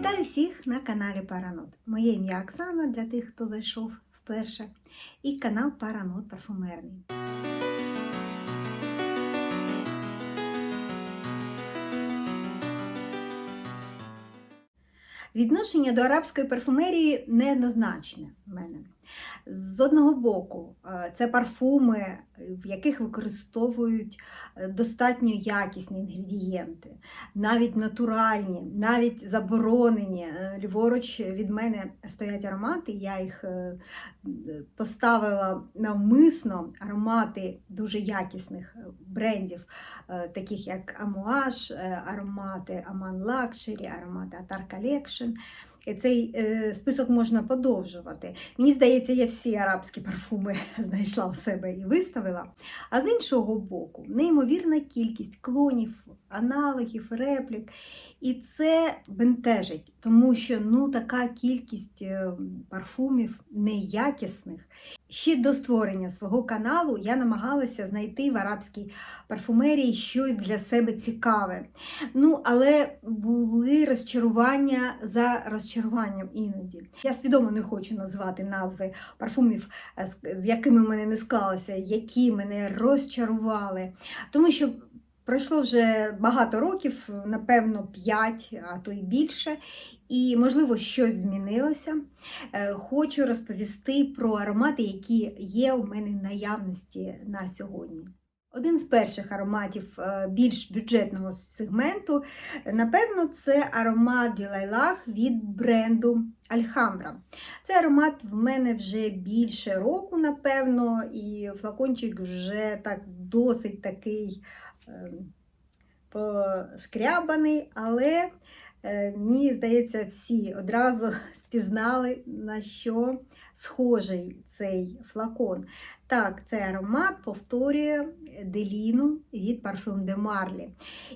Вітаю всіх на каналі Паранот. Моє ім'я Оксана для тих, хто зайшов вперше, і канал Паранот Парфумерний. Відношення до арабської парфумерії неоднозначне в мене. З одного боку, е, це парфуми, в яких використовують е, достатньо якісні інгредієнти, навіть натуральні, навіть заборонені. Е, Ліворуч від мене стоять аромати, я їх поставила навмисно, аромати дуже якісних брендів, таких як Амуаш, аромати Аман Luxury, аромати Atar Collection. Цей е, список можна подовжувати. Мені здається, я всі арабські парфуми знайшла у себе і виставила. А з іншого боку, неймовірна кількість клонів, аналогів, реплік. І це бентежить, тому що ну, така кількість е, парфумів неякісних. Ще до створення свого каналу я намагалася знайти в арабській парфумерії щось для себе цікаве. Ну, але були розчарування за розчаруванням іноді. Я свідомо не хочу назвати назви парфумів, е, з якими в мене не склалося, які мене розчарували. Тому що Пройшло вже багато років, напевно, 5, а то й більше, і, можливо, щось змінилося. Е, хочу розповісти про аромати, які є у мене в наявності на сьогодні. Один з перших ароматів е, більш бюджетного сегменту, напевно, це аромат Ділайлах від бренду Альхамбра. Цей аромат в мене вже більше року, напевно, і флакончик вже так досить такий. Ем, пошкрябаний, але е, мені здається, всі одразу спізнали, на що схожий цей флакон. Так, цей аромат повторює деліну від Parfum de Marly.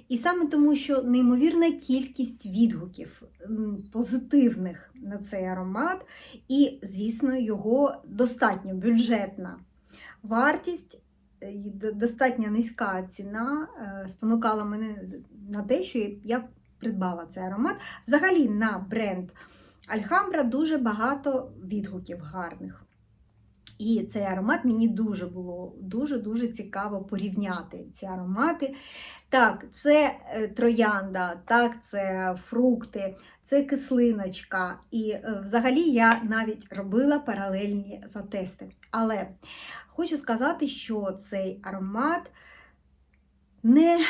І саме тому, що неймовірна кількість відгуків позитивних на цей аромат, і, звісно, його достатньо бюджетна вартість достатньо низька ціна е, спонукала мене на те, що я придбала цей аромат. Взагалі на бренд Альхамбра дуже багато відгуків гарних. І цей аромат мені дуже було дуже-дуже цікаво порівняти ці аромати. Так, це е, троянда, так, це фрукти, це кислиночка. І е, взагалі я навіть робила паралельні затести. Але хочу сказати, що цей аромат не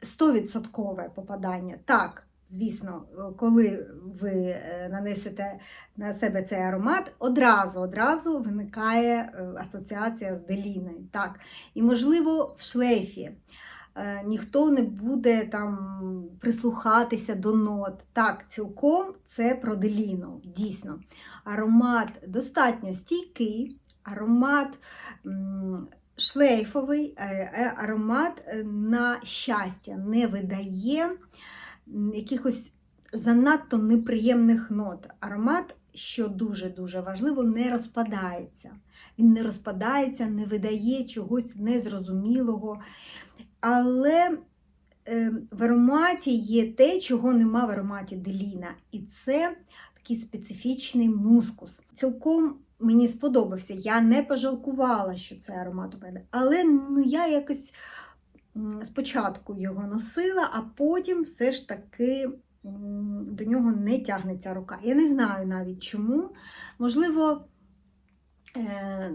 100% попадання. Так, звісно, коли ви е, нанесете на себе цей аромат, одразу одразу виникає е, асоціація з деліною. Так. І, можливо, в шлейфі. Е, ніхто не буде там прислухатися до нот. Так, цілком це про деліну, дійсно. Аромат достатньо стійкий, аромат шлейфовий, аромат на щастя не видає якихось занадто неприємних нот. Аромат, що дуже-дуже важливо, не розпадається. Він не розпадається, не видає чогось незрозумілого. Але е, в ароматі є те, чого нема в ароматі Деліна. І це такий специфічний мускус. Цілком мені сподобався. Я не пожалкувала, що це аромат у мене. Але ну, я якось спочатку його носила, а потім все ж таки до нього не тягнеться рука. Я не знаю навіть чому. Можливо,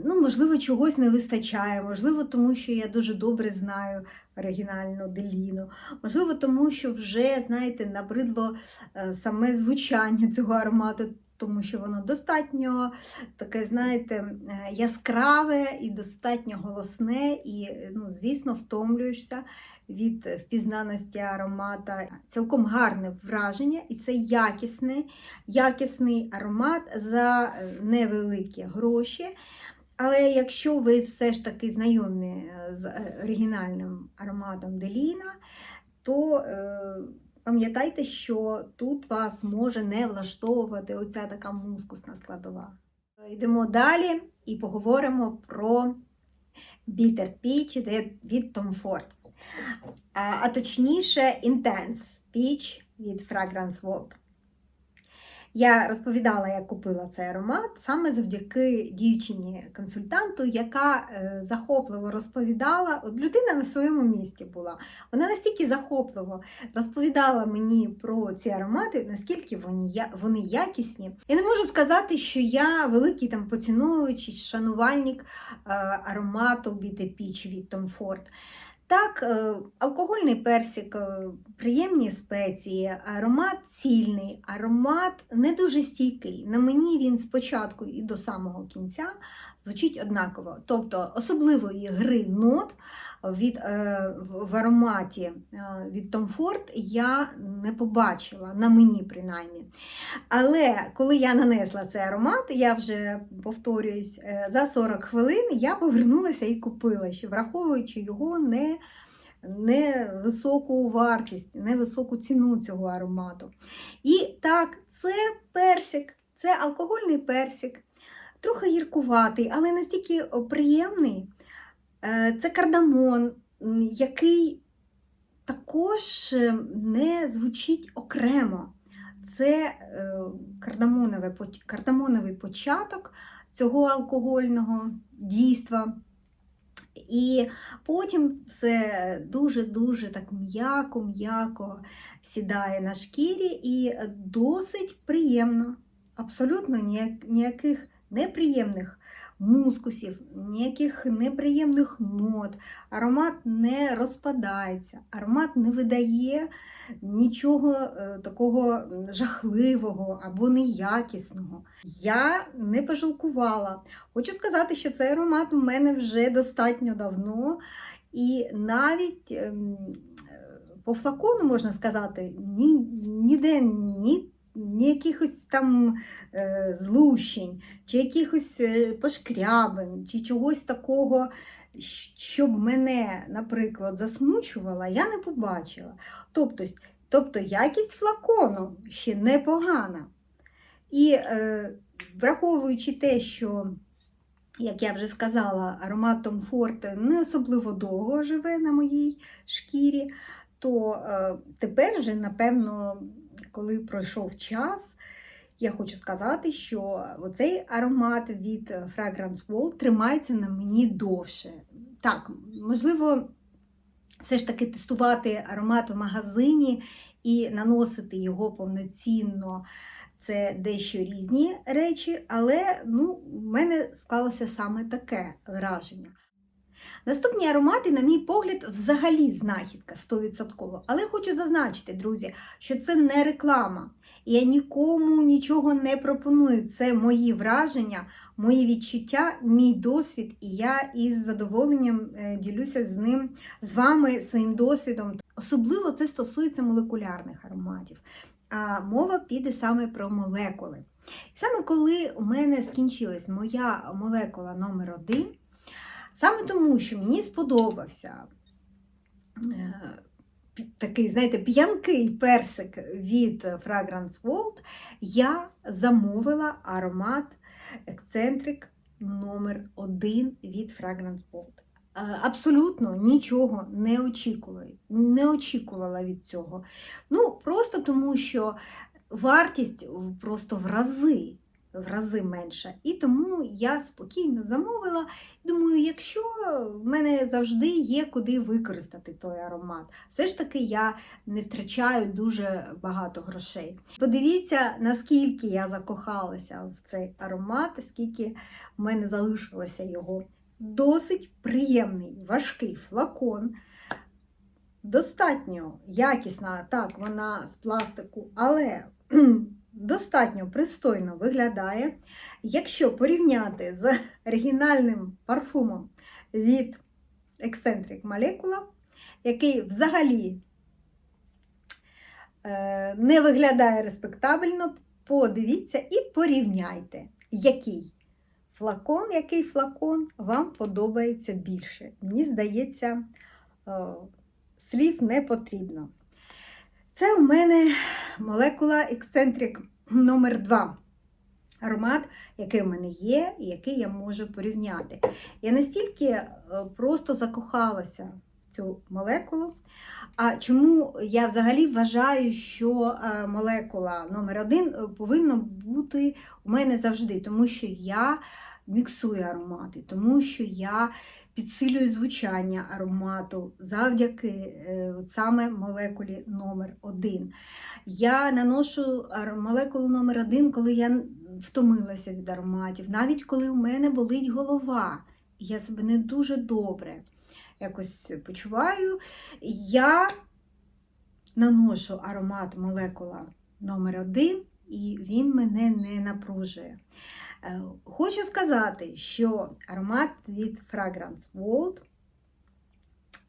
ну, можливо, чогось не вистачає, можливо, тому що я дуже добре знаю оригінальну деліну. Можливо, тому що вже, знаєте, набридло е, саме звучання цього аромату тому що воно достатньо таке, знаєте, е, яскраве і достатньо голосне, і, ну, звісно, втомлюєшся від впізнаності аромата. Цілком гарне враження, і це якісний, якісний аромат за е, невеликі гроші. Але якщо ви все ж таки знайомі е, з оригінальним ароматом Деліна, то Пам'ятайте, що тут вас може не влаштовувати оця така мускусна складова. Йдемо далі і поговоримо про Bitter Peach від Tom Ford. А точніше, Intense Peach від Fragrance Vault. Я розповідала, як купила цей аромат саме завдяки дівчині-консультанту, яка е, захопливо розповідала. От людина на своєму місці була. Вона настільки захопливо розповідала мені про ці аромати, наскільки вони, вони якісні. Я не можу сказати, що я великий там поціновувач шанувальник е, аромату Bitter Peach від Tom Ford. Так, е, алкогольний персик, е, приємні спеції, аромат цільний, аромат не дуже стійкий. На мені він спочатку і до самого кінця звучить однаково. Тобто особливої гри нот від, е, в ароматі від Tom Ford я не побачила, на мені принаймні. Але коли я нанесла цей аромат, я вже повторююсь, за 40 хвилин я повернулася і купила, що враховуючи його не, не високу вартість, не високу ціну цього аромату. І так, це персик, це алкогольний персик, трохи гіркуватий, але настільки приємний. Е, Це кардамон, який також е, не звучить окремо. Це е, кардамоновий початок цього алкогольного дійства. І потім все дуже-дуже так м'яко-м'яко сідає на шкірі і досить приємно. Абсолютно ніяк- ніяких неприємних мускусів, ніяких неприємних нот. Аромат не розпадається, аромат не видає нічого е, такого жахливого або неякісного. Я не пожалкувала. Хочу сказати, що цей аромат у мене вже достатньо давно, і навіть ем, е, по флакону можна сказати, ні, ніде ні. Ні якихось там е, злущень, чи якихось е, пошкрябин, чи чогось такого, щоб мене, наприклад, засмучувала, я не побачила. Тобто, тобто якість флакону ще непогана. І е, враховуючи те, що, як я вже сказала, аромат Tom Ford не особливо довго живе на моїй шкірі, то е, тепер вже, напевно, коли пройшов час, я хочу сказати, що цей аромат від Fragrance World тримається на мені довше. Так, можливо, все ж таки тестувати аромат в магазині і наносити його повноцінно. Це дещо різні речі, але ну, в мене склалося саме таке враження. Наступні аромати, на мій погляд, взагалі знахідка 100%. Але хочу зазначити, друзі, що це не реклама. Я нікому нічого не пропоную. Це мої враження, мої відчуття, мій досвід, і я із задоволенням е, ділюся з ним, з вами своїм досвідом. Особливо це стосується молекулярних ароматів. А мова піде саме про молекули. Саме коли у мене скінчилась моя молекула номер один, саме тому, що мені сподобався е, такий, знаєте, п'янкий персик від Fragrance World, я замовила аромат Eccentric номер 1 від Fragrance World. Е, Абсолютно нічого не очікувала, не очікувала від цього. Ну, просто тому, що вартість просто в рази, в рази менша. І тому я спокійно замовила. Думаю, якщо в мене завжди є куди використати той аромат, все ж таки я не втрачаю дуже багато грошей. Подивіться, наскільки я закохалася в цей аромат, скільки в мене залишилося його. Досить приємний, важкий флакон. Достатньо якісна, так, вона з пластику, але достатньо пристойно виглядає. Якщо порівняти з оригінальним парфумом від Eccentric Molecula, який взагалі е, не виглядає респектабельно, подивіться і порівняйте, який флакон, який флакон вам подобається більше. Мені здається, е, слів не потрібно. Це у мене молекула Eccentric номер 2 Аромат, який в мене є, і який я можу порівняти. Я настільки е, просто закохалася в цю молекулу. А чому я взагалі вважаю, що е, молекула номер один е, повинна бути у мене завжди, тому що я міксую аромати, тому що я підсилюю звучання аромату завдяки е, от саме молекулі номер один. Я наношу молекулу номер один, коли я втомилася від ароматів, навіть коли у мене болить голова, я себе не дуже добре якось почуваю, я наношу аромат молекула номер один, і він мене не напружує. Е, Хочу сказати, що аромат від Fragrance World,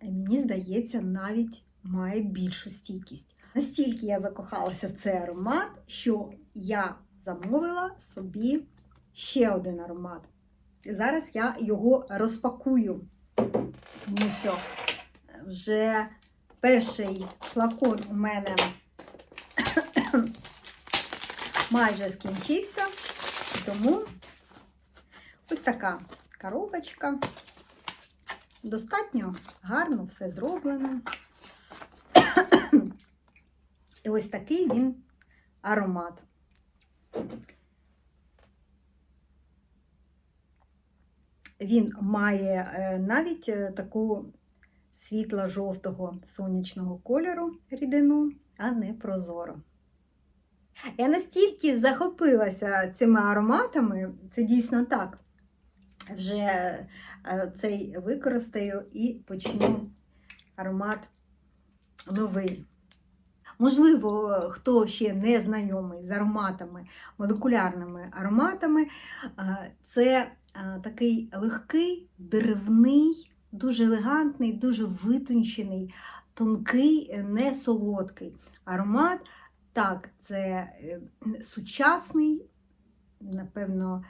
е, мені здається, навіть має більшу стійкість. Настільки я закохалася в цей аромат, що я замовила собі ще один аромат. І зараз я його розпакую, тому що вже перший флакон у мене майже скінчився, тому ось така коробочка. Достатньо гарно все зроблено. І ось такий він аромат. Він має е, навіть е, таку світло-жовтого сонячного кольору рідину, а не прозоро. Я настільки захопилася цими ароматами, це дійсно так. Вже е, цей використаю і почну аромат новий. Можливо, хто ще не знайомий з ароматами, молекулярними ароматами, е, це е, такий легкий, деревний, дуже елегантний, дуже витончений, тонкий, не солодкий аромат. Так, це е, сучасний, напевно,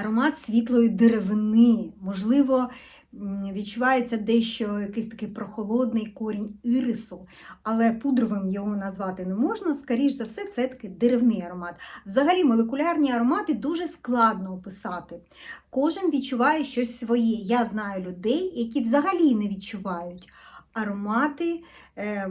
аромат світлої деревини. Можливо, відчувається дещо якийсь такий прохолодний корінь ірису, але пудровим його назвати не можна. Скоріш за все, це такий деревний аромат. Взагалі, молекулярні аромати дуже складно описати. Кожен відчуває щось своє. Я знаю людей, які взагалі не відчувають. Аромати е,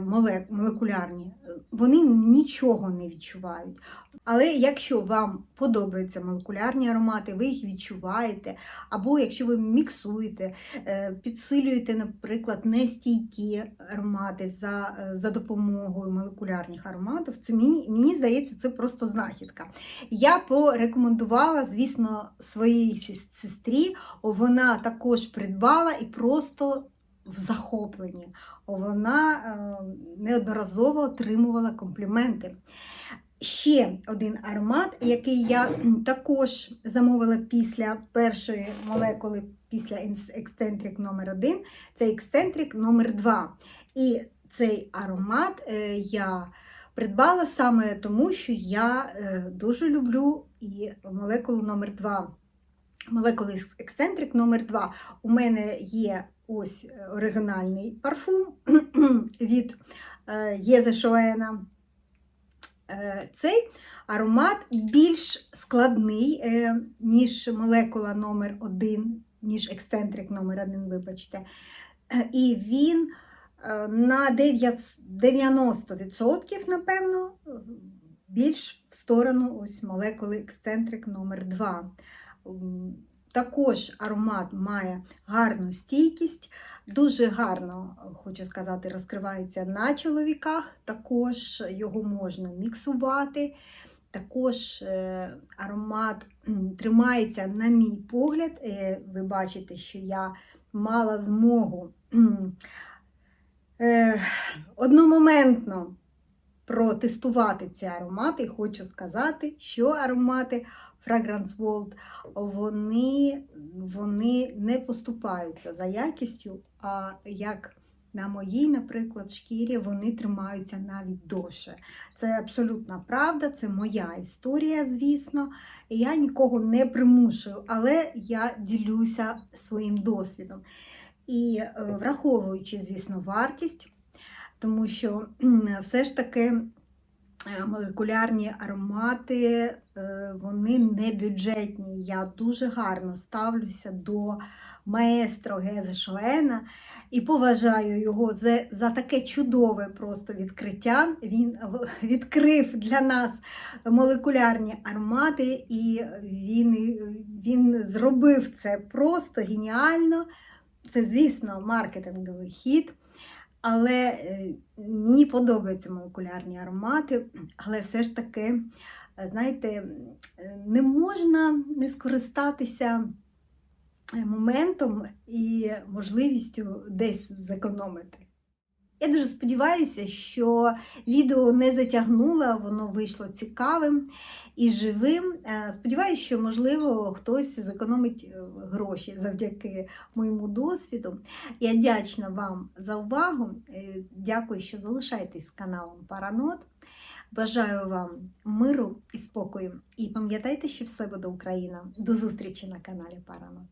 молекулярні, вони нічого не відчувають. Але якщо вам подобаються молекулярні аромати, ви їх відчуваєте, або якщо ви міксуєте, е, підсилюєте, наприклад, нестійкі аромати за, е, за допомогою молекулярних ароматів, це мені, мені здається, це просто знахідка. Я порекомендувала, звісно, своїй сестрі, вона також придбала і просто в захопленні. Вона е, неодноразово отримувала компліменти. Ще один аромат, який я також замовила після першої молекули, після ексцентрик номер 1 це ексцентрик номер 2 І цей аромат е, я придбала саме тому, що я е, дуже люблю і молекулу номер 2 Молекули ексцентрик номер 2 У мене є ось е, оригінальний парфум від е, Єзе Шоена. Е, Цей аромат більш складний, ніж молекула номер 1 ніж ексцентрик номер 1 вибачте. І він на 90%, напевно, більш в сторону ось молекули ексцентрик номер 2 М, Також аромат має гарну стійкість, дуже гарно, хочу сказати, розкривається на чоловіках. Також його можна міксувати. Також е, аромат тримається, на мій погляд. Е, Ви бачите, що я мала змогу е, одномоментно протестувати ці аромати. І хочу сказати, що аромати Fragrance World, вони, вони не поступаються за якістю, а як на моїй, наприклад, шкірі вони тримаються навіть довше. Це абсолютна правда, це моя історія, звісно. Я нікого не примушую, але я ділюся своїм досвідом. І е, враховуючи, звісно, вартість, тому що все ж таки молекулярні аромати, е, вони не бюджетні. Я дуже гарно ставлюся до маестро Гезе Шоена. і поважаю його за, за таке чудове просто відкриття. Він відкрив для нас молекулярні аромати, і він, він зробив це просто геніально. Це, звісно, маркетинговий хід. Але е, мені подобаються молекулярні аромати, але все ж таки, е, знаєте, е, не можна не скористатися моментом і можливістю десь зекономити. Я дуже сподіваюся, що відео не затягнуло, воно вийшло цікавим і живим. Е, Сподіваюся, що, можливо, хтось зекономить е, гроші завдяки моєму досвіду. Я вдячна вам за увагу. Е, Дякую, що залишаєтесь з каналом Паранот. Бажаю вам миру і спокою. І пам'ятайте, що все буде Україна. До зустрічі на каналі Паранот.